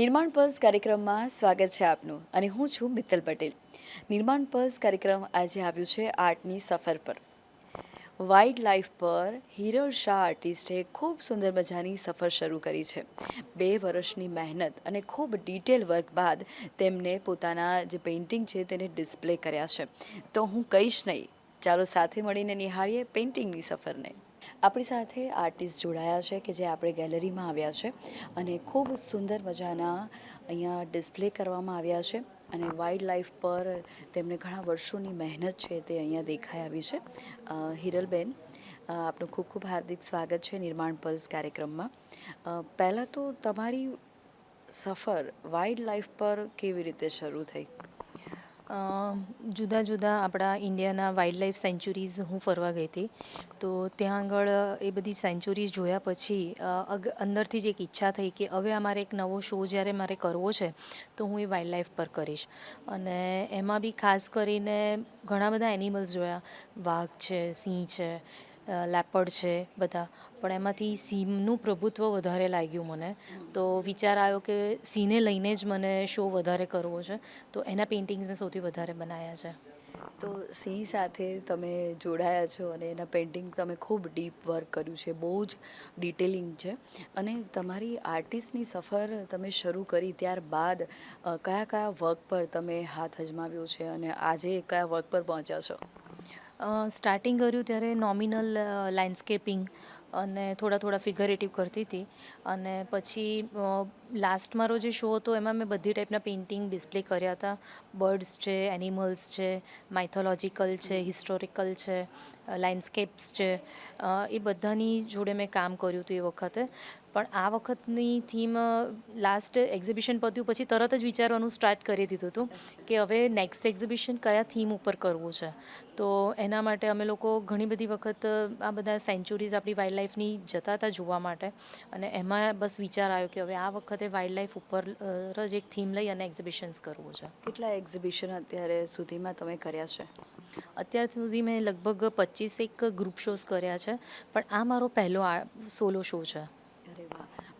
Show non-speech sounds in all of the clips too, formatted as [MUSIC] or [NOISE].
નિર્માણ પર્સ કાર્યક્રમમાં સ્વાગત છે આપનું અને હું છું મિત્તલ પટેલ. નિર્માણ પર્સ કાર્યક્રમ આજે આવ્યું છે આર્ટની સફર પર. વાઇલ્ડ લાઈફ પર હિરલ શાહ આર્ટિસ્ટે ખૂબ સુંદર મજાની સફર શરૂ કરી છે. બે વર્ષની મહેનત અને ખૂબ ડિટેલ વર્ક બાદ તેમને પોતાના જે પેઇન્ટિંગ છે તેને ડિસ્પ્લે કર્યા છે. તો હું કહીશ નહીં. ચાલો સાથે મળીને નિહાળીએ પેઇન્ટિંગની સફરને. આપણી સાથે આર્ટિસ્ટ જોડાયા છે કે જે આપણે ગેલેરીમાં આવ્યા છે અને ખૂબ સુંદર મજાના અહીંયા ડિસ્પ્લે કરવામાં આવ્યા છે અને વાઇલ્ડ લાઈફ પર તેમને ઘણા વર્ષોની મહેનત છે તે અહીંયા દેખાઈ આવી છે. હિરલબેન આપનું ખૂબ ખૂબ હાર્દિક સ્વાગત છે નિર્માણ પલ્સ કાર્યક્રમમાં. પહેલાં તો તમારી સફર વાઇલ્ડ લાઈફ પર કેવી રીતે શરૂ થઈ? જુદા જુદા આપણા ઇન્ડિયાના વાઇલ્ડ લાઈફ સેન્ચુરીઝ હું ફરવા ગઈ હતી. તો ત્યાં આગળ એ બધી સેન્ચુરીઝ જોયા પછી અંદરથી જ એક ઈચ્છા થઈ કે હવે આ મારે એક નવો શો જ્યારે મારે કરવો છે, તો હું એ વાઇલ્ડ લાઈફ પર કરીશ. અને એમાં બી ખાસ કરીને ઘણા બધા એનિમલ્સ જોયા. વાઘ છે, સિંહ છે લેપર્ડ છે બધા. પણ એમાંથી સિંહનું પ્રભુત્વ વધારે લાગ્યું મને. તો વિચાર આવ્યો કે સિંહને લઈને જ મને શો વધારે કરવો છે. તો એના પેઇન્ટિંગ્સ મેં સૌથી વધારે બનાવ્યા છે. તો સિંહ સાથે તમે જોડાયા છો અને એના પેઇન્ટિંગ તમે ખૂબ ડીપ વર્ક કર્યું છે. બહુ જ ડિટેલિંગ છે. અને તમારી આર્ટિસ્ટની સફર તમે શરૂ કરી ત્યારબાદ કયા કયા વર્ક પર તમે હાથ અજમાવ્યો છે અને આજે કયા વર્ક પર પહોંચ્યા છો? સ્ટાર્ટિંગ કર્યું ત્યારે નોમિનલ લેન્ડસ્કેપિંગ અને થોડા થોડા ફિગરેટિવ કરતી હતી. અને પછી લાસ્ટ મારો જે શો હતો એમાં મેં બધી ટાઈપના પેઇન્ટિંગ ડિસ્પ્લે કર્યા હતા. બર્ડ્સ છે એનિમલ્સ છે માઇથોલોજીકલ છે હિસ્ટોરિકલ છે લેન્ડસ્કેપ્સ છે. એ બધાની જોડે મેં કામ કર્યું હતું એ વખતે. પણ આ વખતની થીમ લાસ્ટ એક્ઝિબિશન પત્યું પછી તરત જ વિચારવાનું સ્ટાર્ટ કરી દીધું હતું કે હવે નેક્સ્ટ એક્ઝિબિશન કયા થીમ ઉપર કરવું છે. તો એના માટે અમે લોકો ઘણી બધી વખત આ બધા સેન્ચુરીઝ આપણી વાઇલ્ડ લાઈફની જતા હતા જોવા માટે અને એમાં બસ વિચાર આવ્યો કે હવે આ વખતે વાઇલ્ડ લાઈફ ઉપર જ એક થીમ લઈ અને એક્ઝિબિશન્સ કરવું છે. કેટલા એક્ઝિબિશન અત્યારે સુધીમાં તમે કર્યા છે? અત્યાર સુધી મેં લગભગ પચીસેક ગ્રુપ શોઝ કર્યા છે પણ આ મારો પહેલો સોલો શો છે.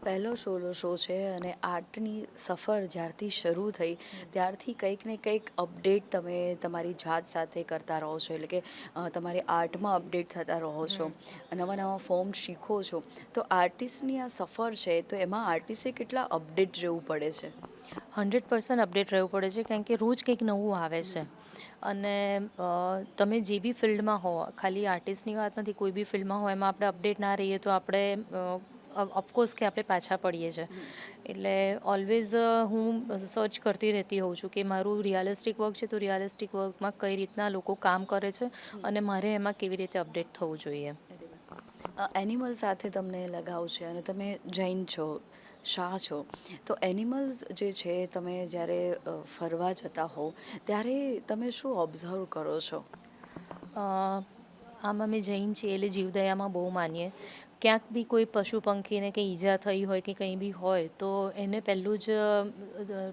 પહેલો સોલો શો છે અને આર્ટની સફર જ્યારથી શરૂ થઈ ત્યારથી કંઈક ને કંઈક અપડેટ તમે તમારી જાત સાથે કરતા રહો છો એટલે કે તમારી આર્ટમાં અપડેટ થતા રહો છો નવા નવા ફોર્મ શીખો છો. તો આર્ટિસ્ટની આ સફર છે તો એમાં આર્ટિસ્ટે કેટલા અપડેટ રહેવું પડે છે? હંડ્રેડ પર્સન્ટ અપડેટ રહેવું પડે છે કારણ કે રોજ કંઈક નવું આવે છે. અને તમે જે બી ફિલ્ડમાં હો ખાલી આર્ટિસ્ટની વાત નથી કોઈ બી ફિલ્ડમાં હોય એમાં આપણે અપડેટ ના રહીએ તો આપણે ઓફકોર્સ કે આપણે પાછા પડીએ છીએ એટલે ઓલવેઝ હું સર્ચ કરતી રહેતી હોઉં છું કે મારું રિયાલિસ્ટિક વર્ક છે તો રિયાલિસ્ટિક વર્કમાં કઈ રીતના લોકો કામ કરે છે અને મારે એમાં કેવી રીતે અપડેટ થવું જોઈએ. એનિમલ સાથે તમને લગાવ છે અને તમે જૈન છો શાહ છો. તો એનિમલ્સ જે છે તમે જ્યારે ફરવા જતા હો ત્યારે તમે શું ઓબ્ઝર્વ કરો છો? આમ અમે જૈન છીએ એટલે જીવદયામાં બહુ માનીએ. ક્યાંક બી કોઈ પશુ પંખીને કંઈ ઈજા થઈ હોય કે કંઈ બી હોય, તો એને પહેલું જ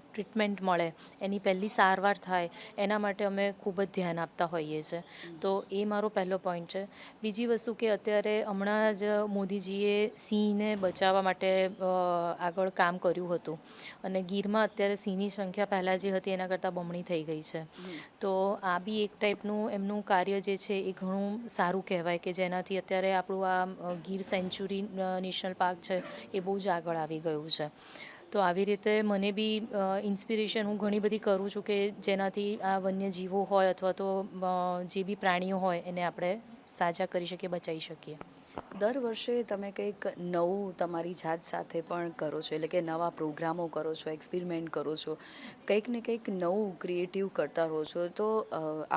ટ્રીટમેન્ટ મળે. એની પહેલી સારવાર થાય, એના માટે અમે ખૂબ જ ધ્યાન આપતા હોઈએ છીએ તો એ મારો પહેલો પોઈન્ટ છે. બીજી વસ્તુ કે અત્યારે હમણાં જ મોદીજીએ સિંહને બચાવવા માટે આગળ કામ કર્યું હતું. અને ગીરમાં અત્યારે સિંહની સંખ્યા પહેલાં જે હતી એના કરતાં બમણી થઈ ગઈ છે. તો આ બી એક ટાઈપનું એમનું કાર્ય જે છે એ ઘણું સારું કહેવાય કે જેનાથી અત્યારે આપણું આ ગીર સેન્ચુરી નેશનલ પાર્ક છે, એ બહુ જ આગળ આવી ગયું છે. તો આવી રીતે મને બી ઇન્સ્પિરેશન હું ઘણી બધી કરું છું કે જેનાથી આ વન્યજીવો હોય અથવા તો જે બી પ્રાણીઓ હોય એને આપણે સાજા કરી શકીએ, બચાવી શકીએ. દર વર્ષે તમે કંઈક નવું તમારી જાત સાથે પણ કરો છો, એટલે કે નવા પ્રોગ્રામો કરો છો, એક્સપેરિમેન્ટ કરો છો, કંઈક ને કંઈક નવું ક્રિએટિવ કરતા રહો છો, તો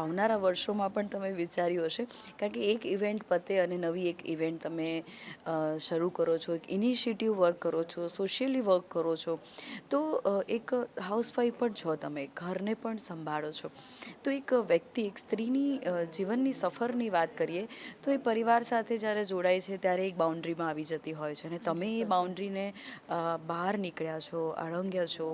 આવનારા વર્ષોમાં પણ તમે વિચાર્યું હશે, કારણ કે એક ઇવેન્ટ પતે અને નવી એક ઇવેન્ટ તમે શરૂ કરો છો, એક ઇનિશિયેટિવ વર્ક કરો છો, સોશિયલી વર્ક કરો છો, તો એક હાઉસવાઈફ પણ છો તમે, ઘરને પણ સંભાળો છો. તો એક વ્યક્તિ, એક સ્ત્રીની જીવનની સફરની વાત કરીએ, તો એ પરિવાર સાથે જ્યારે જોડાય છે ત્યારે એક બાઉન્ડ્રીમાં આવી જતી હોય છે અને તમે એ બાઉન્ડ્રીને બહાર નીકળ્યા છો અળંગ્યા છો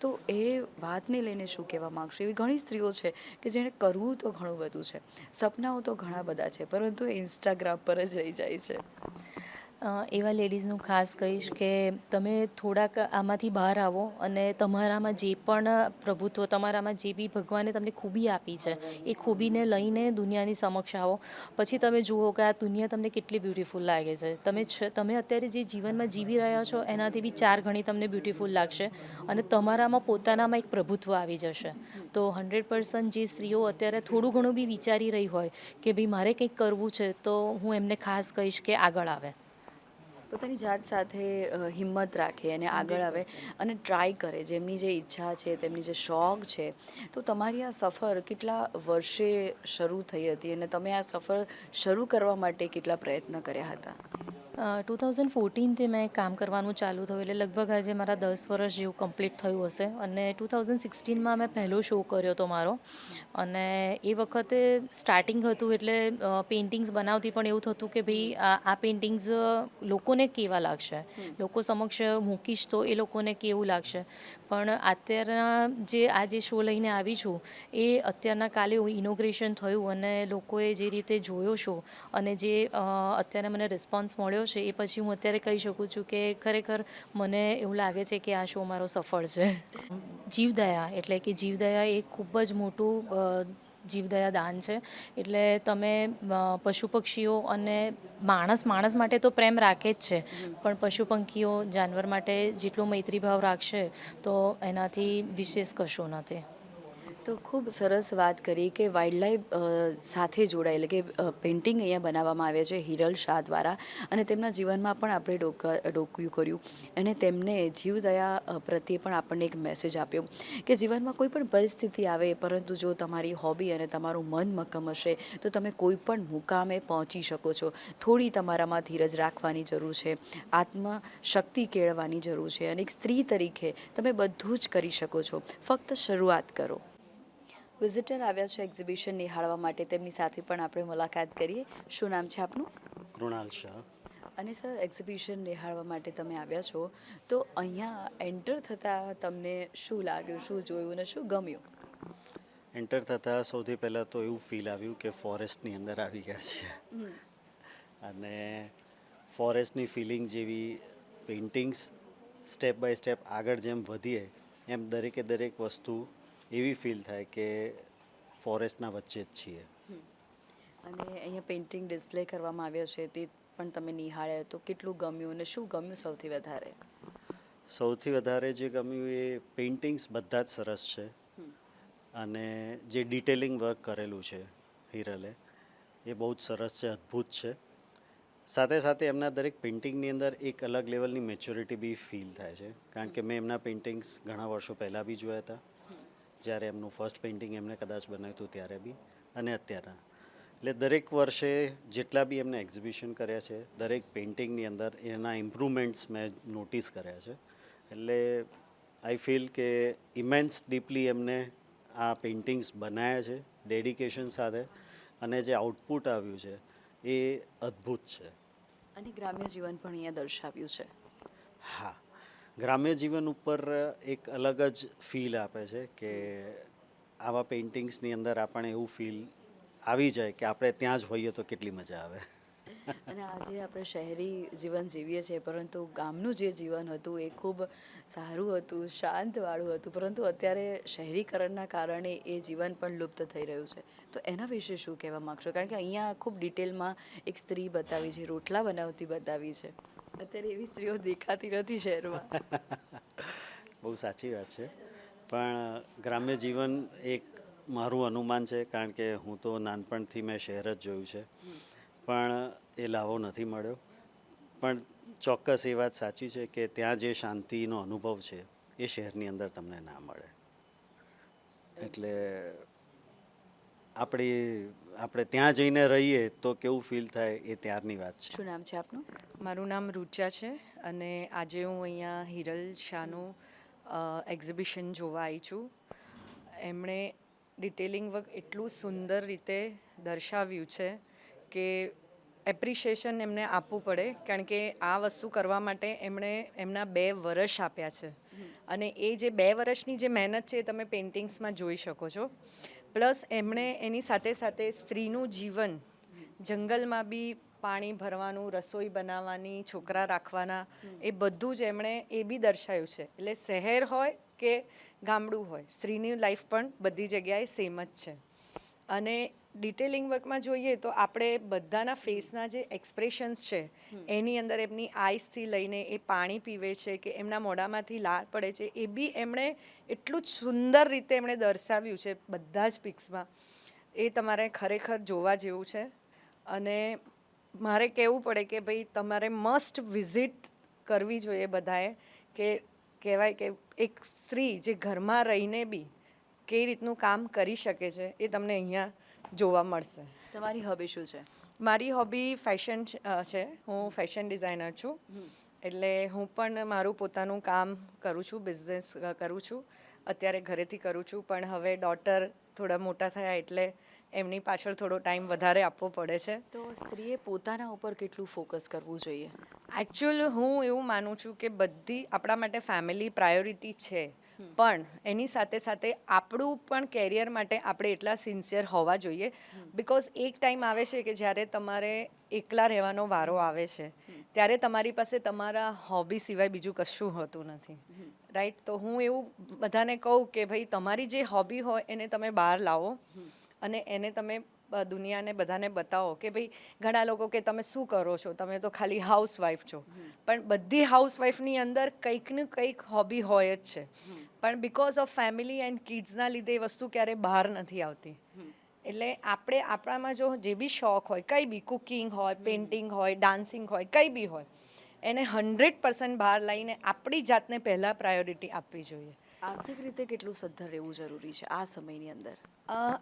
તો એ વાતને લઈને શું કહેવા માગશો? એવી ઘણી સ્ત્રીઓ છે કે જેણે કરવું તો ઘણું બધું છે સપનાઓ તો ઘણા બધા છે પરંતુ ઇન્સ્ટાગ્રામ પર જ રહી જાય છે. એવા લેડીઝનું ખાસ કહીશ કે તમે થોડાક આમાંથી બહાર આવો અને તમારામાં જે પણ પ્રભુત્વ, તમારામાં જે બી ભગવાને તમને ખૂબી આપી છે, એ ખૂબીને લઈને દુનિયાની સમક્ષ આવો. પછી તમે જુઓ કે આ દુનિયા તમને કેટલી બ્યુટીફુલ લાગે છે. તમે તમે અત્યારે જે જીવનમાં જીવી રહ્યા છો, એનાથી બી ચાર ગણી તમને બ્યુટીફુલ લાગશે અને તમારામાં પોતાનામાં એક પ્રભુત્વ આવી જશે. તો હંડ્રેડ પર્સન્ટ જે સ્ત્રીઓ અત્યારે થોડું ઘણું બી વિચારી રહી હોય કે ભાઈ મારે કંઈક કરવું છે, તો હું એમને ખાસ કહીશ કે આગળ આવે. પોતાની જાત સાથે હિંમત રાખે અને આગળ આવે અને ટ્રાય કરે. જેમની જે ઈચ્છા છે તેમની જે શોખ છે તો તમારી આ સફર કેટલા વર્ષે શરૂ થઈ હતી અને તમે આ સફર શરૂ કરવા માટે કેટલા પ્રયત્ન કર્યા હતા? ટુ થાઉઝન્ડ ફોર્ટીનથી મેં કામ કરવાનું ચાલુ થયું એટલે લગભગ આજે મારા દસ વર્ષ જેવું કમ્પ્લીટ થયું હશે. અને ટુ થાઉઝન્ડ સિક્સટીનમાં મેં પહેલો શો કર્યો હતો મારો. અને એ વખતે સ્ટાર્ટિંગ હતું એટલે પેઇન્ટિંગ્સ બનાવતી પણ એવું થતું કે ભાઈ આ પેઇન્ટિંગ્સ લોકોને કેવા લાગશે? લોકો સમક્ષ મૂકીશ તો એ લોકોને કેવું લાગશે? પણ અત્યારના જે આ જે શો લઈને આવી છું એ અત્યારના કાલે ઇનોગ્રેશન થયું અને લોકોએ જે રીતે જોયો શો અને જે અત્યારે મને રિસ્પોન્સ મળ્યો છે એ પછી હું અત્યારે કહી શકું છું કે ખરેખર મને એવું લાગે છે કે આ શો મારો સફળ છે. જીવદયા એટલે કે જીવદયા એ ખૂબ જ મોટું જીવદયા દાન છે. એટલે તમે પશુ પક્ષીઓ અને માણસ માણસ માટે તો પ્રેમ રાખે જ છે. પણ પશુ પંખીઓ જાનવર માટે જેટલો મૈત્રીભાવ રાખશે તો એનાથી વિશેષ કશું નથી. તો ખૂબ સરસ વાત કરી કે વાઇલ્ડલાઈફ સાથે જોડાયેલ કે પેઇન્ટિંગ અહીંયા બનાવવામાં આવ્યા છે હિરલ શાહ દ્વારા અને તેમના જીવનમાં પણ આપણે ડોકા, ડોક્યું કર્યું અને તેમને જીવદયા પ્રત્યે પણ આપણને એક મેસેજ આપ્યો કે જીવનમાં કોઈ પણ પરિસ્થિતિ આવે, પરંતુ જો તમારી હોબી અને તમારું મન મક્કમ હશે, તો તમે કોઈ પણ મુકામે પહોંચી શકો છો. થોડી તમારામાં ધીરજ રાખવાની જરૂર છે, આત્મશક્તિ કેળવવાની જરૂર છે અને એક સ્ત્રી તરીકે તમે બધું જ કરી શકો છો. ફક્ત શરૂઆત કરો. વિઝિટર આવ્યા છે એક્ઝિબિશન નિહાળવા માટે. તેમની સાથે પણ આપણે મુલાકાત કરીએ. શું નામ છે આપનું? કૃણાલ શાહ. અને સર એક્ઝિબિશન નિહાળવા માટે તમે આવ્યા છો. તો અહીંયા એન્ટર થતાં તમને શું લાગ્યું શું જોયું અને શું ગમ્યું? એન્ટર થતાં સૌથી પહેલાં તો એવું ફીલ આવ્યું કે ફોરેસ્ટની અંદર આવી ગયા છીએ. અને ફોરેસ્ટની ફિલિંગ જેવી પેઇન્ટિંગ્સ સ્ટેપ બાય સ્ટેપ આગળ જેમ વધીએ એમ દરેકે દરેક વસ્તુ એવી ફીલ થાય કે ફોરેસ્ટના વચ્ચે જ છીએ. અને અહીંયા પેઇન્ટિંગ ડિસ્પ્લે કરવામાં આવ્યો છે તે પણ તમે નિહાળ્યા તો કેટલું ગમ્યું અને શું ગમ્યું સૌથી વધારે? સૌથી વધારે જે ગમ્યું એ પેઇન્ટિંગ્સ બધા જ સરસ છે. અને જે ડિટેલિંગ વર્ક કરેલું છે હિરલે એ બહુ જ સરસ છે અદ્ભુત છે. સાથે સાથે એમના દરેક પેઇન્ટિંગની અંદર એક અલગ લેવલની મેચ્યોરિટી બી ફીલ થાય છે. કારણ કે મેં એમના પેઇન્ટિંગ્સ ઘણા વર્ષો પહેલાં બી જોયા હતા. જ્યારે એમનું ફર્સ્ટ પેઇન્ટિંગ એમને કદાચ બનાવ્યું હતું ત્યારે બી અને અત્યારના. એટલે દરેક વર્ષે જેટલા બી એમને એક્ઝિબિશન કર્યા છે દરેક પેઇન્ટિંગની અંદર એના ઇમ્પ્રુવમેન્ટ્સ મેં નોટિસ કર્યા છે. એટલે આઈ ફીલ કે ઇમેન્સ ડીપલી એમને આ પેઇન્ટિંગ્સ બનાવ્યા છે ડેડિકેશન સાથે અને જે આઉટપુટ આવ્યું છે એ અદ્ભુત છે. અને ગ્રામ્ય જીવન પણ અહીંયા દર્શાવ્યું છે. હા. ગ્રામ્ય જીવન ઉપર એક અલગ જ ફીલ આપે છે કે આવા પેઇન્ટિંગ્સની અંદર આપણને એવું ફીલ આવી જાય કે આપણે ત્યાં જ હોઈએ તો કેટલી મજા આવે. અને આજે આપણે શહેરી જીવન જીવીએ છીએ, પરંતુ ગામનું જે જીવન હતું એ ખૂબ સારું હતું, શાંતવાળું હતું, પરંતુ અત્યારે શહેરીકરણના કારણે એ જીવન પણ લુપ્ત થઈ રહ્યું છે. તો એના વિશે શું કહેવા માગશો? કારણ કે અહીંયા ખૂબ ડિટેલમાં એક સ્ત્રી બતાવી છે, રોટલા બનાવતી બતાવી છે. અત્યારે એવી સ્ત્રીઓ દેખાતી નથી શહેરમાં. બહુ સાચી વાત છે. પણ ગ્રામ્ય જીવન એક મારું અનુમાન છે, કારણ કે હું તો નાનપણથી મેં શહેર જ જોયું છે. પણ એ લાવો નથી મળ્યો. પણ ચોક્કસ એ વાત સાચી છે કે ત્યાં જે શાંતિનો અનુભવ છે, એ શહેરની અંદર તમને ના મળે. એટલે આપણી આપણે ત્યાં જઈને રહીએ તો કેવું ફીલ થાય એ ત્યારની વાત છે. શું નામ છે આપનું? મારું નામ રૂચા છે અને આજે હું અહીંયા હિરલ શાહનું એક્ઝિબિશન જોવા આવી છું. એમણે ડિટેલિંગ વર્ક એટલું સુંદર રીતે દર્શાવ્યું છે કે એપ્રિશિએશન એમને આપવું પડે કારણ કે આ વસ્તુ કરવા માટે એમણે એમના બે વર્ષ આપ્યા છે. અને એ જે બે વર્ષની જે મહેનત છે એ તમે પેઇન્ટિંગ્સમાં જોઈ શકો છો. પ્લસ એમણે એની સાથે સાથે સ્ત્રીનું જીવન, જંગલમાં બી પાણી ભરવાનું, રસોઈ બનાવવાની, છોકરા રાખવાના, એ બધું જ એમણે એ બી દર્શાવ્યું છે. એટલે શહેર હોય કે ગામડું હોય, સ્ત્રીની લાઈફ પણ બધી જગ્યાએ સેમ જ છે. અને ડિટેલિંગ વર્કમાં જોઈએ તો આપણે બધાના ફેસના જે એક્સપ્રેશન્સ છે એની અંદર એમની આઈસથી લઈને એ પાણી પીવે છે કે એમના મોઢામાંથી લાળ પડે છે એ બી એમણે એટલું જ સુંદર રીતે એમણે દર્શાવ્યું છે બધા જ પિક્સમાં એ તમારે ખરેખર જોવા જેવું છે. અને મારે કહેવું પડે કે ભાઈ તમારે મસ્ટ વિઝિટ કરવી જોઈએ બધાએ કે કહેવાય કે એક સ્ત્રી જે ઘરમાં રહીને બી કઈ રીતનું કામ કરી શકે છે એ તમને અહીંયા જોવા મળશે. તમારી હોબી શું છે? મારી હોબી ફેશન છે હું ફેશન ડિઝાઇનર છું. એટલે હું પણ મારું પોતાનું કામ કરું છું બિઝનેસ કરું છું. અત્યારે ઘરેથી કરું છું પણ હવે ડોટર થોડા મોટા થયા એટલે એમની પાછળ થોડો ટાઈમ વધારે આપવો પડે છે. તો સ્ત્રીએ પોતાના ઉપર કેટલું ફોકસ કરવું જોઈએ? એકચ્યુઅલ હું એવું માનું છું કે બધી આપણા માટે ફેમિલી પ્રાયોરિટી છે. પણ એની સાથે સાથે આપણું પણ કેરિયર માટે આપણે એટલા સિન્સિયર હોવા જોઈએ. બિકોઝ એક ટાઈમ આવે છે કે જ્યારે તમારે એકલા રહેવાનો વારો આવે છે, ત્યારે તમારી પાસે તમારા હોબી સિવાય બીજું કશું હોતું નથી. રાઈટ તો હું એવું બધાને કહું કે ભાઈ, તમારી જે હોબી હોય એને તમે બહાર લાવો અને એને તમે દુનિયાને બધાને બતાવો કે ભાઈ, ઘણા લોકો કે તમે શું કરો છો? તમે તો ખાલી હાઉસવાઈફ છો. પણ બધી હાઉસવાઈફની અંદર કંઈક ને કંઈક હોબી હોય જ છે. પણ બિકોઝ ઓફ ફેમિલી એન્ડ કિડ્સના લીધે એ વસ્તુ ક્યારે બહાર નથી આવતી. એટલે આપણે આપણામાં જો જે બી શોખ હોય કંઈ બી કુકિંગ હોય પેઇન્ટિંગ હોય ડાન્સિંગ હોય કંઈ બી હોય એને હંડ્રેડ પર્સન્ટ બહાર લઈને આપણી જાતને પહેલાં પ્રાયોરિટી આપવી જોઈએ. આર્થિક રીતે કેટલું સદ્ધર રહેવું જરૂરી છે આ સમયની અંદર?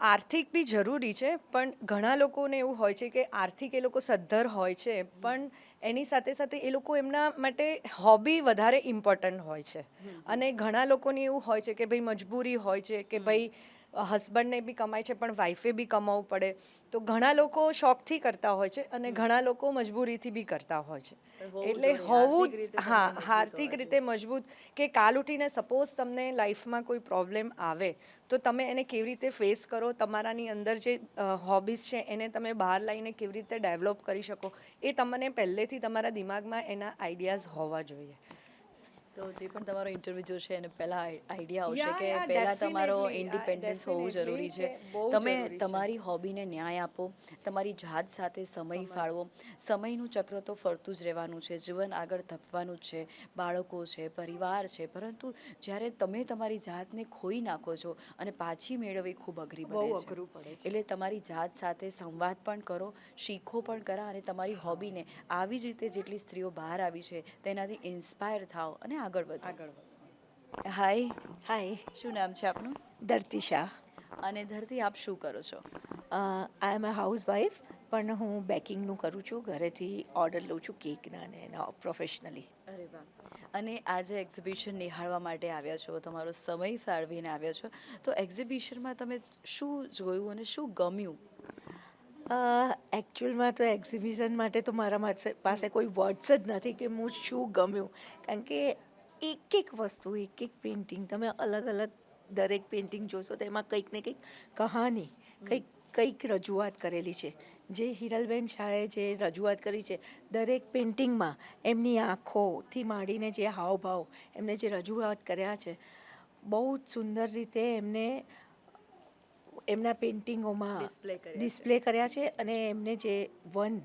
આર્થિક બી જરૂરી છે પણ ઘણા લોકોને એવું હોય છે કે આર્થિક એ લોકો સદ્ધર હોય છે પણ એની સાથે સાથે એ લોકો એમના માટે હોબી વધારે ઇમ્પોર્ટન્ટ હોય છે. અને ઘણા લોકોને એવું હોય છે કે ભાઈ મજબૂરી હોય છે કે ભાઈ હસબન્ડને બી કમાય છે પણ વાઈફે બી કમાવવું પડે. તો ઘણા લોકો શોખથી કરતા હોય છે અને ઘણા લોકો મજબૂરીથી બી કરતા હોય છે. એટલે હોવું હા આર્થિક રીતે મજબૂત કે કાલ ઉઠીને સપોઝ તમને લાઈફમાં કોઈ પ્રોબ્લેમ આવે તો તમે એને કેવી રીતે ફેસ કરો? તમારાની અંદર જે હોબીઝ છે એને તમે બહાર લાવીને કેવી રીતે ડેવલપ કરી શકો? એ તમને પહેલેથી તમારા દિમાગમાં એના આઈડિયાઝ હોવા જોઈએ. તો જે પણ તમારો ઇન્ટરવ્યુ જોશે એને પહેલા આઈડિયા આવશે કે પહેલા તમારો ઇન્ડિપેન્ડન્સ હોવું જરૂરી છે. તમે તમારી હોબીને ન્યાય આપો. તમારી જાત સાથે સમય ફાળવો. સમયનું ચક્ર તો ફરતું જ રહેવાનું છે. જીવન આગળ ધપવાનું છે. બાળકો છે પરિવાર છે. પરંતુ જ્યારે તમે તમારી જાતને ખોઈ નાખો છો અને પાછી મેળવવી ખૂબ અઘરી બને છે. એટલે તમારી જાત સાથે સંવાદ પણ કરો શીખો પણ કરા અને તમારી હોબીને આવી જ રીતે જેટલી સ્ત્રીઓ બહાર આવી છે તેનાથી ઇન્સ્પાયર થાઓ અને આગળ વધો. આગળ હાય હાય શું નામ છે આપનું? ધરતી શાહ. અને ધરતી આપ શું કરો છો? આઈ એમ અ હાઉસવાઈફ પણ હું બેકિંગનું કરું છું. ઘરેથી ઓર્ડર લઉં છું કેકના અને એના પ્રોફેશનલી અરે વાહ. અને આજે એક્ઝિબિશન નિહાળવા માટે આવ્યા છો તમારો સમય ફાળવીને આવ્યા છો. તો એક્ઝિબિશનમાં તમે શું જોયું અને શું ગમ્યું? એકચ્યુઅલમાં તો એક્ઝિબિશન માટે તો મારા પાસે કોઈ વર્ડ્સ જ નથી કે હું શું ગમ્યું. કારણ કે એક એક વસ્તુ એક એક પેઇન્ટિંગ તમે અલગ અલગ દરેક પેઇન્ટિંગ જોશો તો એમાં કંઈક ને કંઈક કહાની કંઈક કંઈક રજૂઆત કરેલી છે. જે હિરલબેન શાહે જે રજૂઆત કરી છે દરેક પેઇન્ટિંગમાં એમની આંખોથી માંડીને જે હાવભાવ એમને જે રજૂઆત કર્યા છે બહુ જ સુંદર રીતે એમને એમના પેઇન્ટિંગોમાં. ડિસ્પ્લે કર્યા છે. અને એમને જે વન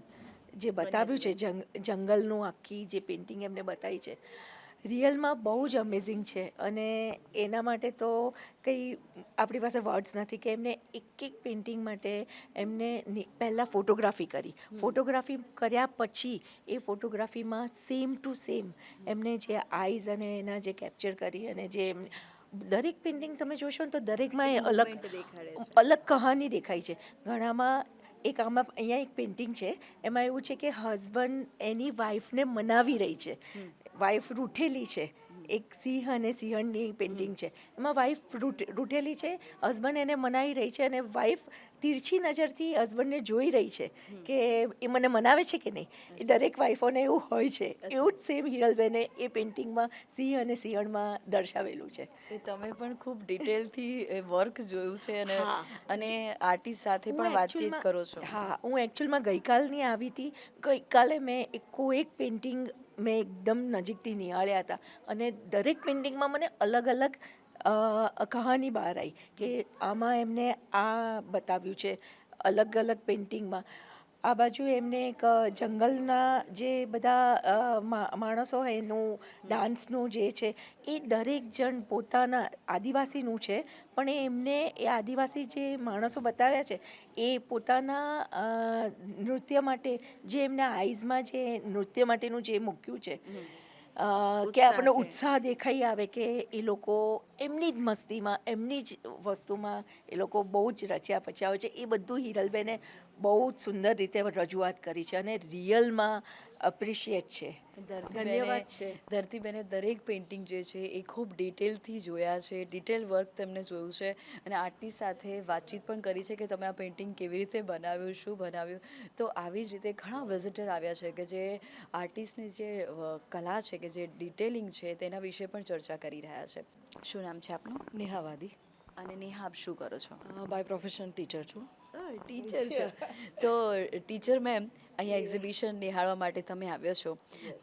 જે બતાવ્યું છે જંગ જંગલનું આખી જે પેઇન્ટિંગ એમને બતાવી છે રિયલમાં બહુ જ અમેઝિંગ છે. અને એના માટે તો કંઈ આપણી પાસે વર્ડ્સ નથી કે એમને એક એક પેઇન્ટિંગ માટે એમને પહેલાં ફોટોગ્રાફી કરી. ફોટોગ્રાફી કર્યા પછી એ ફોટોગ્રાફીમાં સેમ ટુ સેમ એમને જે આઈઝ અને એના જે કેપ્ચર કરી અને જે એમ દરેક પેઇન્ટિંગ તમે જોશો ને તો દરેકમાં એ અલગ. અલગ કહાની દેખાય છે. ઘણામાં એક આમાં અહીંયા એક પેઇન્ટિંગ છે. એમાં એવું છે કે હસબન્ડ એની વાઈફને મનાવી રહી છે. વાઈફ રૂઠેલી છે. એક સિંહ અને સિંહણની પેઇન્ટિંગ છે. એમાં વાઈફ રૂઠેલી છે હસબન્ડ એને મનાવી રહી છે અને વાઈફ તીરછી નજરથી હસબન્ડને જોઈ રહી છે કે એ મને મનાવે છે કે નહીં. એ દરેક વાઈફોને એવું હોય છે. એવું જ સેમ હિરલબેને એ પેઇન્ટિંગમાં સિંહ અને સિંહણમાં દર્શાવેલું છે. તમે પણ ખૂબ ડિટેલથી વર્ક જોયું છે અને અને આર્ટિસ્ટ સાથે પણ વાતચીત કરો છો. હા હું એકચ્યુઅલમાં ગઈકાલની આવી હતી. ગઈકાલે મેં એકો એક પેઇન્ટિંગ મેં એકદમ નજીકથી નિહાળ્યા હતા. અને દરેક પેઇન્ટિંગમાં મને અલગ અલગ કહાની બહાર આવી કે આમાં એમને આ બતાવ્યું છે, અલગ અલગ પેઇન્ટિંગમાં. આ બાજુ એમને એક જંગલના જે બધા માણસો હોય એનું ડાન્સનું જે છે, એ દરેક જણ પોતાના આદિવાસીનું છે, પણ એમને એ આદિવાસી જે માણસો બતાવ્યા છે, એ પોતાના નૃત્ય માટે જે એમના આઈઝમાં જે નૃત્ય માટેનું જે મૂક્યું છે કે આપણને ઉત્સાહ દેખાઈ આવે કે એ લોકો એમની જ મસ્તીમાં એમની જ વસ્તુમાં એ લોકો બહુ જ રચ્યા પચ્યા હોય છે. એ બધું હિરલબેને બહુ જ સુંદર રીતે રજૂઆત કરી છે અને રિયલમાં અપ્રિશિએટ છે. ધન્યવાદ છે. ધરતીબેને દરેક પેઇન્ટિંગ જે છે એ ખૂબ ડિટેલથી જોયા છે. ડિટેલ વર્ક તેમને જોયું છે અને આર્ટિસ્ટ સાથે વાતચીત પણ કરી છે કે તમે આ પેઇન્ટિંગ કેવી રીતે બનાવ્યું શું બનાવ્યું? તો આવી જ રીતે ઘણા વિઝિટર આવ્યા છે કે જે આર્ટિસ્ટની જે કલા છે કે જે ડિટેલિંગ છે તેના વિશે પણ ચર્ચા કરી રહ્યા છે. શું નામ છે આપનું? નેહાવાદી અને નેહા આપ શું કરો છો? બાય પ્રોફેશન ટીચર છું. ટીચર છો. [LAUGHS] તો ટીચર મેમ અહીંયા એક્ઝિબિશન નિહાળવા માટે તમે આવ્યો છો.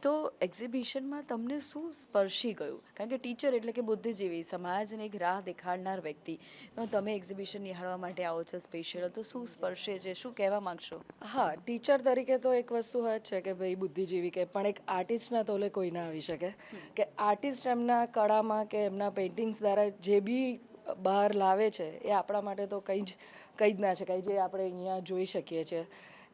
તો એક્ઝિબિશનમાં તમને શું સ્પર્શી ગયું? કારણ કે ટીચર એટલે કે બુદ્ધિજીવી સમાજને એક રાહ દેખાડનાર વ્યક્તિ. તો તમે એક્ઝિબિશન નિહાળવા માટે આવો છો સ્પેશિયલ તો શું સ્પર્શે છે? શું કહેવા માંગશો? હા ટીચર તરીકે તો એક વસ્તુ હોય છે કે ભાઈ બુદ્ધિજીવી કે પણ એક આર્ટિસ્ટના તોલે કોઈ ના આવી શકે. કે આર્ટિસ્ટ એમના કળામાં કે એમના પેઇન્ટિંગ્સ દ્વારા જે બી બહાર લાવે છે એ આપણા માટે તો કંઈ જ કંઈ જ ના છે, કંઈ જે આપણે અહીંયા જોઈ શકીએ છીએ.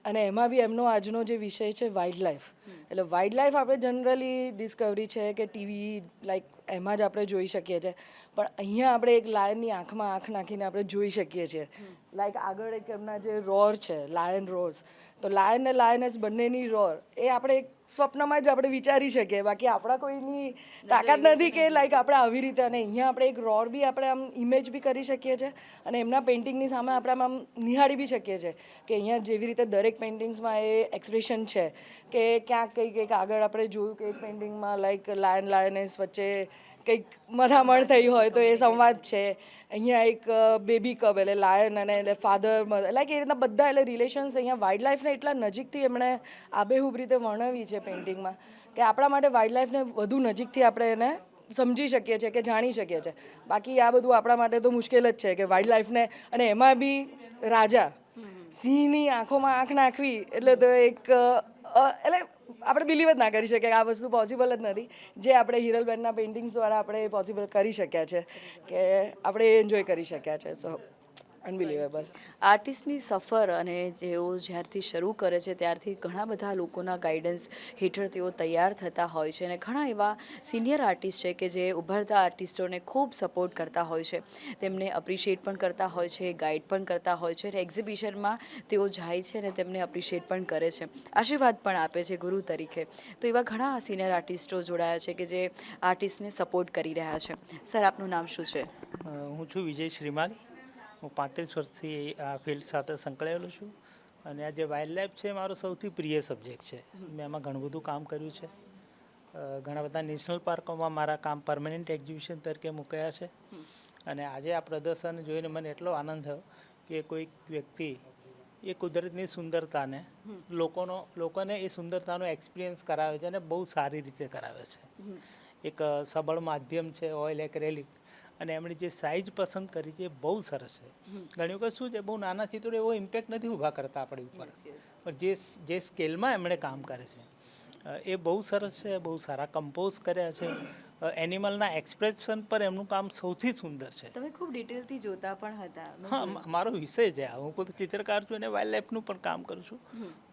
અને એમાં બી એમનો આજનો જે વિષય છે વાઇલ્ડ લાઈફ એટલે વાઇલ્ડ લાઈફ આપણે જનરલી ડિસ્કવરી છે કે ટીવી લાઈક એમાં જ આપણે જોઈ શકીએ છીએ. પણ અહીંયા આપણે એક લાયનની આંખમાં આંખ નાખીને આપણે જોઈ શકીએ છીએ. લાઈક આગળ એક એમના જે રોર છે લાયન રોર્સ તો લાયન ને લાયનસ બંનેની રોર એ આપણે એક સ્વપ્નમાં જ આપણે વિચારી શકીએ. બાકી આપણા કોઈની તાકાત નથી કે લાઈક આપણે આવી રીતે અને અહીંયા આપણે એક રોર બી આપણે આમ ઇમેજ બી કરી શકીએ છીએ અને એમના પેઇન્ટિંગની સામે આપણે આમ નિહાળી બી શકીએ છીએ કે અહીંયા જેવી રીતે દરેક પેઇન્ટિંગ્સમાં એ એક્સપ્રેશન છે કે ક્યાંક કંઈક કંઈક આગળ આપણે જોયું કે એક પેઇન્ટિંગમાં લાઈક લાયન લાયનેસ વચ્ચે કંઈક મથામણ થઈ હોય તો એ સંવાદ છે. અહીંયા એક બેબી કબ એટલે લાયન અને એટલે ફાધર લાઈક એ રીતના બધા એટલે રિલેશન્સ અહીંયા વાઇલ્ડ લાઈફને એટલા નજીકથી એમણે આબેહૂબ રીતે વર્ણવી છે પેઇન્ટિંગમાં કે આપણા માટે વાઇલ્ડ લાઈફને વધુ નજીકથી આપણે એને સમજી શકીએ છીએ કે જાણી શકીએ છીએ. બાકી આ બધું આપણા માટે તો મુશ્કેલ જ છે કે વાઇલ્ડ લાઈફને અને એમાં બી રાજા સિંહની આંખોમાં આંખ નાખવી એટલે તો એક એટલે આપણે બિલીવ જ ના કરી શકીએ આ વસ્તુ પોસિબલ જ નથી. જે આપણે હિરલબેનના પેઇન્ટિંગ્સ દ્વારા આપણે પોસિબલ કરી શક્યા છે, કે આપણે એન્જોય કરી શક્યા છે. સો અનબિલિવેબલ આર્ટિસ્ટની સફર અને જેઓ જ્યારથી શરૂ કરે છે ત્યારથી ઘણા બધા લોકોના ગાઈડન્સ હેઠળ તેઓ તૈયાર થતા હોય છે અને ઘણા એવા સિનિયર આર્ટિસ્ટ છે કે જે ઉભરતા આર્ટિસ્ટોને ખૂબ સપોર્ટ કરતા હોય છે. તેમને અપ્રિશિએટ પણ કરતા હોય છે ગાઈડ પણ કરતા હોય છે અને એક્ઝિબિશનમાં તેઓ જાય છે અને તેમને અપ્રિશિએટ પણ કરે છે. આશીર્વાદ પણ આપે છે ગુરુ તરીકે. તો એવા ઘણા સિનિયર આર્ટિસ્ટો જોડાયા છે કે જે આર્ટિસ્ટને સપોર્ટ કરી રહ્યા છે. સર આપનું નામ શું છે? હું છું વિજય શ્રીમાલી. હું પાંત્રીસ વર્ષથી આ ફિલ્ડ સાથે સંકળાયેલો છું અને આ જે વાઇલ્ડ લાઈફ છે એ મારો સૌથી પ્રિય સબ્જેક્ટ છે. મેં એમાં ઘણું બધું કામ કર્યું છે. ઘણા બધા નેશનલ પાર્કોમાં મારા કામ પરમનન્ટ એક્ઝિબિશન તરીકે મૂકાયા છે. અને આજે આ પ્રદર્શન જોઈને મને એટલો આનંદ થયો કે કોઈક વ્યક્તિ એ કુદરતની સુંદરતાને લોકોનો, લોકોને એ સુંદરતાનો એક્સપિરિયન્સ કરાવે છે અને બહુ સારી રીતે કરાવે છે. એક સબળ માધ્યમ છે ઓઇલ એક્રેલિક અને એમણે જે સાઇઝ પસંદ કરી છે એ બહુ સરસ છે. ઘણી વખત શું છે બહુ નાના ચિત્રો એવો ઇમ્પેક્ટ નથી ઊભા કરતા આપણી ઉપર. પણ જે જે સ્કેલમાં એમણે કામ કરે છે એ બહુ સરસ છે બહુ સારા કમ્પોઝ કર્યા છે. એનિમલના એક્સપ્રેશન પર એમનું કામ સૌથી સુંદર છે. તમે ખૂબ ડિટેલથી જોતા પણ હતા હા મારો વિષય છે હું પોતે ચિત્રકાર છું અને વાઇલ્ડ લાઈફનું પણ કામ કરું છું.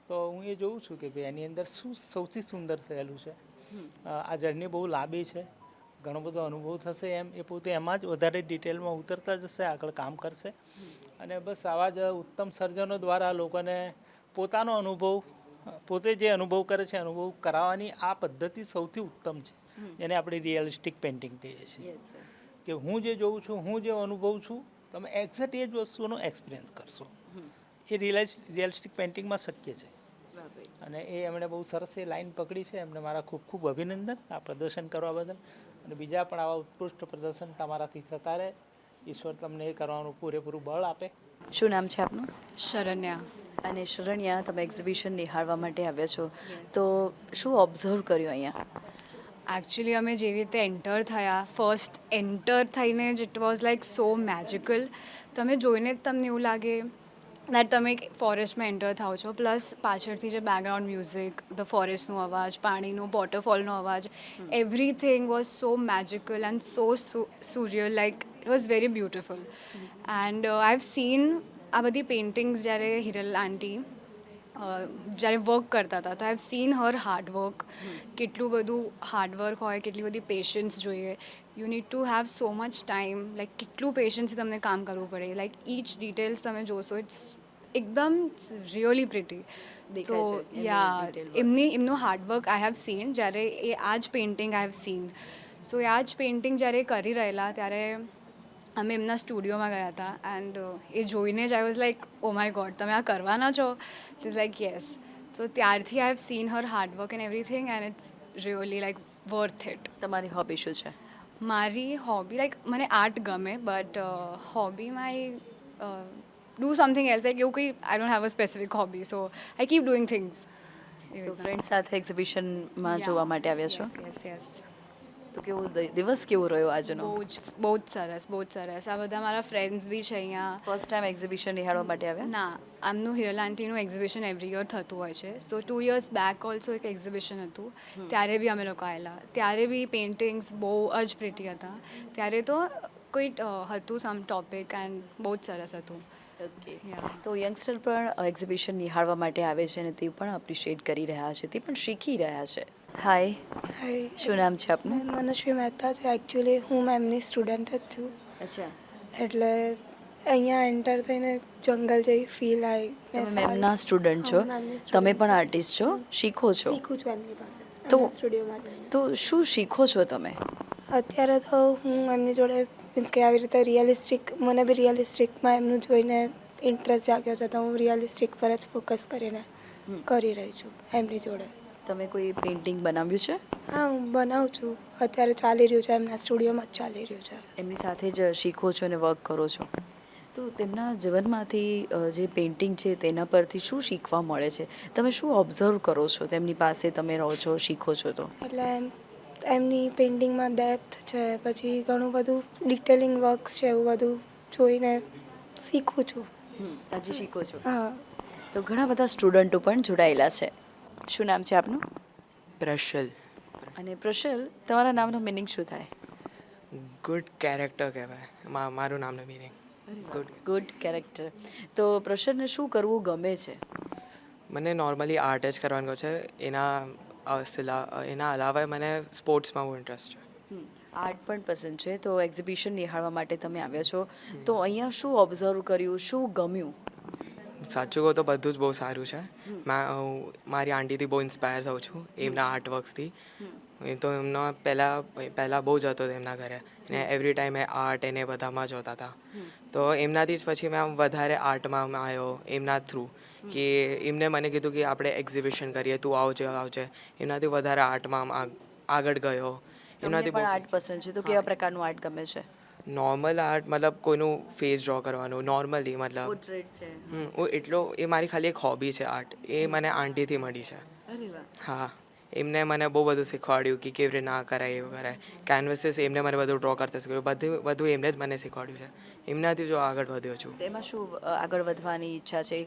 તો હું એ જોઉં છું કે ભાઈ એની અંદર શું સૌથી સુંદર થયેલું છે. આ જર્ની બહુ લાંબી છે. ઘણો બધો અનુભવ થશે એમ એ પોતે એમાં જ વધારે ડિટેલમાં ઉતરતા જશે આગળ કામ કરશે. અને બસ આવા જ ઉત્તમ સર્જનો દ્વારા લોકોને પોતાનો અનુભવ પોતે જે અનુભવ કરે છે અનુભવ કરાવવાની આ પદ્ધતિ સૌથી ઉત્તમ છે. જેને આપણે રિયલિસ્ટિક પેઇન્ટિંગ કહીએ છીએ. કે હું જે જોઉં છું હું જે અનુભવું છું તમે એક્ઝેક્ટ એ જ વસ્તુનો એક્સપિરિયન્સ કરશો. એ રિયલિસ્ટિક પેઇન્ટિંગમાં શક્ય છે. અને એ એમણે બહુ સરસ એ લાઈન પકડી છે. એમને મારા ખૂબ ખૂબ અભિનંદન આ પ્રદર્શન કરવા બદલ. અને બીજા પણ આવા ઉત્કૃષ્ટ પ્રદર્શન તમારાથી થતા રહે. ઈશ્વર તમને એ કરવાનું પૂરેપૂરું બળ આપે. શું નામ છે આપનું? શરણ્યા. અને શરણ્યા તમે એક્ઝિબિશન નિહાળવા માટે આવ્યા છો. તો શું ઓબ્ઝર્વ કર્યું અહીંયા? એકચ્યુઅલી અમે જેવી રીતે એન્ટર થયા ફર્સ્ટ એન્ટર થઈને જ it was like so magical તમે જોઈને જ તમને એવું લાગે દેટ તમે એક ફોરેસ્ટમાં એન્ટર થાઓ છો પ્લસ પાછળથી જે બેકગ્રાઉન્ડ મ્યુઝિક ધ ફોરેસ્ટનો અવાજ પાણીનો વોટરફોલનો અવાજ everything was so magical and so surreal like it was very beautiful and I have seen આ બધી પેઇન્ટિંગ્સ જ્યારે હિરલ આંટી જ્યારે વર્ક કરતા હતા તો I have seen her hard work કેટલું બધું હાર્ડવર્ક હોય કેટલી બધી પેશન્સ જોઈએ. You need to have so much time like કેટલું પેશન્સથી તમને કામ કરવું પડે લાઈક ઈચ ડિટેલ્સ તમે જોશો ઇટ્સ એકદમ રિયલી પ્રિટી તો યા એમની એમનું હાર્ડવર્ક આઈ હેવ સીન જ્યારે એ આ જ painting I have seen so એ આ જ પેઇન્ટિંગ જ્યારે એ કરી રહેલા ત્યારે અમે એમના સ્ટુડિયોમાં ગયા હતા એન્ડ એ જોઈને જ I was like oh my god તમે આ કરવાના છો ઇઝ લાઈક યસ સો ત્યારથી I have seen her hard work and everything and it's really like worth it તમારી હોબી શું છે મારી હોબી લાઈક મને આર્ટ ગમે but hobby my do something else like એવું કંઈ I don't have a specific hobby so I keep doing things friend સાથે એક્ઝિબિશનમાં જોવા માટે આવ્યા છો? યસ યસ તો કેવો દિવસ કેવો રહ્યો આજનો? બહુ જ બહુ જ સરસ બહુ જ સરસ. આ બધા મારા ફ્રેન્ડ્સ બી છે અહીંયા. ફર્સ્ટ ટાઈમ એક્ઝિબિશન નિહાળવા માટે આવ્યા? ના આમનું હિરલ આંટીનું એક્ઝિબિશન એવરી યર થતું હોય છે. So two years back also એક એક્ઝિબિશન હતું. ત્યારે બી અમે લોકો આવેલા ત્યારે બી પેઇન્ટિંગ્સ બહુ જ પ્રિટી હતા. ત્યારે તો કોઈ હતું સમ ટોપિક એન્ડ બહુ જ સરસ હતું. તો યંગસ્ટર પણ એક્ઝિબિશન નિહાળવા માટે આવે છે અને તે પણ અપ્રિશિએટ કરી રહ્યા છે. તે પણ શીખી રહ્યા છે. હાય હાય શું નામ છે આપનું? મનુષ્ય મહેતા છે. એકચ્યુઅલી હું મેમની સ્ટુડન્ટ જ છું. અચ્છા. એટલે અહીંયા એન્ટર થઈને જંગલ જેવી ફીલ આવી તમે મેમના સ્ટુડન્ટ છો. તમે પણ આર્ટિસ્ટ છો. શીખો છો. શીખું છું એમની પાસે. તો- તો સ્ટુડિયોમાં જઈને. તો શું શીખો છો તમે? અત્યારે તો હું એમની જોડે મીન્સ કે આવી રીતે રિયલિસ્ટિક મને બી રિયલિસ્ટિકમાં એમનું જોઈને ઇન્ટરેસ્ટ જાગ્યો છે તો હું રિયલિસ્ટિક પર જ ફોકસ કરીને કરી રહી છું એમની જોડે. તમે કોઈ પેઇન્ટિંગ બનાવ્યું છે? હા હું બનાવું છું. અત્યારે ચાલી રહ્યું છે એમના સ્ટુડિયોમાં જ ચાલી રહ્યું છે. એમની સાથે જ શીખો છો અને વર્ક કરો છો? તો તેમના જીવનમાંથી જે પેઇન્ટિંગ છે તેના પરથી શું શીખવા મળે છે? તમે શું ઓબ્ઝર્વ કરો છો? તેમની પાસે તમે રહો છો શીખો છો તો? એટલે એમ એમની પેઇન્ટિંગમાં ડેપ્થ છે પછી ઘણું બધું ડિટેલિંગ વર્ક્સ છે એવું બધું જોઈને શીખું છું. હજી શીખો છો? હા. તો ઘણા બધા સ્ટુડન્ટો પણ જોડાયેલા છે. શું નામ છે આપનું? પ્રશલ. અને પ્રશલ તમારા નામનો મિનિંગ શું થાય? ગુડ કેરેક્ટર કહેવાય. મા મારું નામનું મિનિંગ ગુડ ગુડ કેરેક્ટર તો પ્રશલને શું કરવું ગમે છે? મને નોર્મલી આર્ટ જ કરવાનું છે. એના એના અલાવા મને સ્પોર્ટ્સમાં બહુ ઇન્ટરેસ્ટ છે. આર્ટ પણ પસંદ છે. તો એક્ઝિબિશન નિહાળવા માટે તમે આવ્યા છો. તો અહીંયા શું ઓબ્ઝર્વ કર્યું? શું ગમ્યું? સાચું કહું તો બધું જ બહુ સારું છે. મારી આંટીથી બહુ ઇન્સ્પાયર થઉં છું એમના આર્ટ વર્કથી એ તો એમનો પહેલાં પહેલાં બહુ જતો હતો એમના ઘરે. ને એવરી ટાઈમ એ આર્ટ એને બધામાં જોતા હતા. તો એમનાથી જ પછી મેં આમ વધારે આર્ટમાં આવ્યો એમના થ્રુ કે એમને મને કીધું કે આપણે એક્ઝિબિશન કરીએ તું આવજે આવજે. એમનાથી વધારે આર્ટમાં આમ આગળ ગયો. એમનાથી આર્ટ પસંદ છે? તો કેવા પ્રકારનું આર્ટ ગમે છે? નોર્મલ આર્ટ મતલબ કોઈનું ફેસ ડ્રો કરવાનું નોર્મલી મતલબ પોર્ટ્રેટ છે હમ, હું એટલો એ મારી ખાલી એક હોબી છે આર્ટ એ મને આંટીથી મળી છે અરે વાહ હા એમને મને બહુ બધું શીખવાડ્યું કે કેવી રીતે ના કરાય એવું કરાય કેનવસીસ એમને મને બધું ડ્રો કરતા શીખવ્યું બધું બધું એમને જ મને શીખવાડ્યું છે એમનાથી જો આગળ વધ્યો છું એમાં શું અ, આગળ વધવાની ઈચ્છા છે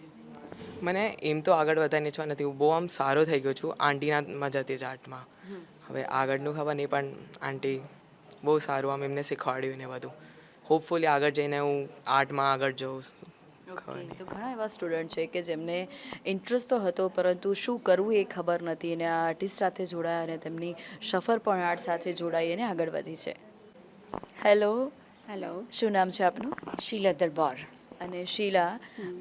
મને એમ તો આગળ વધવાની ઈચ્છા નથી હું બહુ આમ સારો થઈ ગયો છું આંટીના મજાતી જ આર્ટમાં હવે આગળનું ખબર નહીં પણ આંટી બહુ સારું આમ એમને શીખવાડ્યું ને બધું. હોપફુલી આગળ જઈને હું આર્ટમાં આગળ જઉં તો ઘણા એવા સ્ટુડન્ટ છે કે જેમને ઇન્ટરેસ્ટ તો હતો પરંતુ શું કરવું એ ખબર નથી અને આ આર્ટિસ્ટ સાથે જોડાયા અને તેમની સફર પણ આર્ટ સાથે જોડાઈ અને આગળ વધી છે. હેલો હેલો શું નામ છે આપનું? શીલા દરબાર. અને શીલા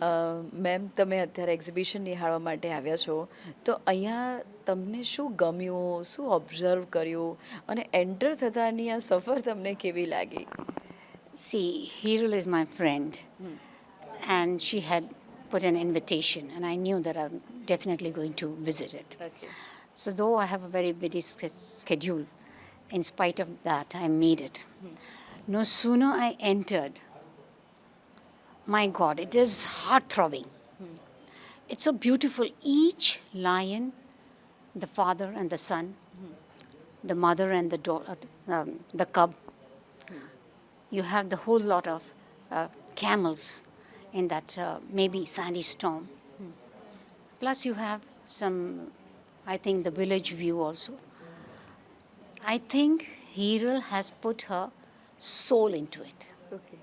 અ, મેમ તમે અત્યારે એક્ઝિબિશન નિહાળવા માટે આવ્યા છો તો અહીંયા તમને શું ગમ્યું શું ઓબ્ઝર્વ કર્યું અને એન્ટર થતાની આ સફર તમને કેવી લાગી is my friend, and she had put an invitation, and I knew that I'm definitely going to visit it. Okay So, though I have a very busy sch- schedule, in spite of that, I made it. No sooner I entered, my God, it is heart throbbing. It's so beautiful. Each lion, the father and the son, the mother and the daughter, um, the cub, you have the whole lot of uh, camels in that uh, maybe sandy storm. Plus, you have some, I think, the village view also. I think Hiril has put her soul into it. Okay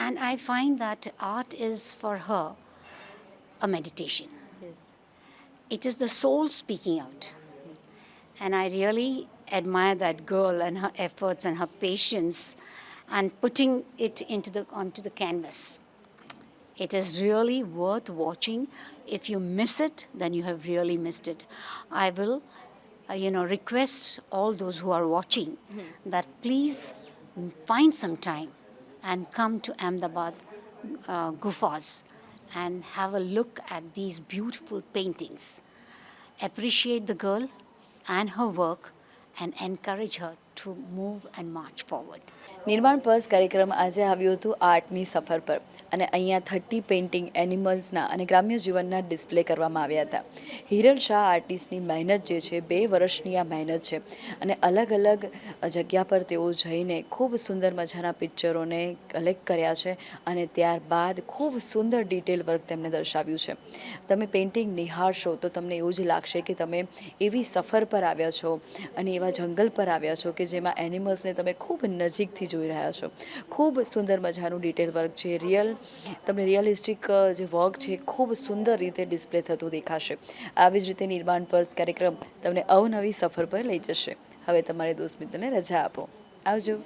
And I find that art is for her a meditation. It is the soul speaking out. And I really admire that girl and her efforts and her patience and putting it into the, onto the canvas. It is really worth watching. If you miss it, then you have really missed it. I will, uh, you know, request all those who are watching that please find some time and come to Ahmedabad uh, Gufas and have a look at these beautiful paintings. Appreciate the girl and her work and encourage her to move and march forward. નિર્માણ પર્સ કાર્યક્રમ આજે આવ્યું હતું આર્ટની સફર પર અને અહીંયા થર્ટી પેઇન્ટિંગ એનિમલ્સના અને ગ્રામ્ય જીવનના ડિસ્પ્લે કરવામાં આવ્યા હતા. હિરલ શાહ આર્ટિસ્ટની મહેનત જે છે, બે વર્ષની આ મહેનત છે અને અલગ અલગ જગ્યા પર તેઓ જઈને ખૂબ સુંદર મજાના પિક્ચરોને કલેક્ટ કર્યા છે અને ત્યારબાદ ખૂબ સુંદર ડિટેલ વર્ક તેમને દર્શાવ્યું છે. તમે પેઇન્ટિંગ નિહાળશો તો તમને એવું જ લાગશે કે તમે એવી સફર પર આવ્યા છો અને એવા જંગલ પર આવ્યા છો કે જેમાં એનિમલ્સને તમે ખૂબ નજીકથી જોઈ રહ્યા છો. ખૂબ સુંદર મજાનું ડિટેલ વર્ક છે. રિયલ તમને રિયલિસ્ટિક જે વર્ક છે, ખૂબ સુંદર રીતે ડિસ્પ્લે થતું દેખાશે. આવી જ રીતે નિર્માણ પર કાર્યક્રમ તમને અવનવી સફર પર લઈ જશે. હવે તમારે દોસ્ત મિત્રને રજા આપો. આવજો.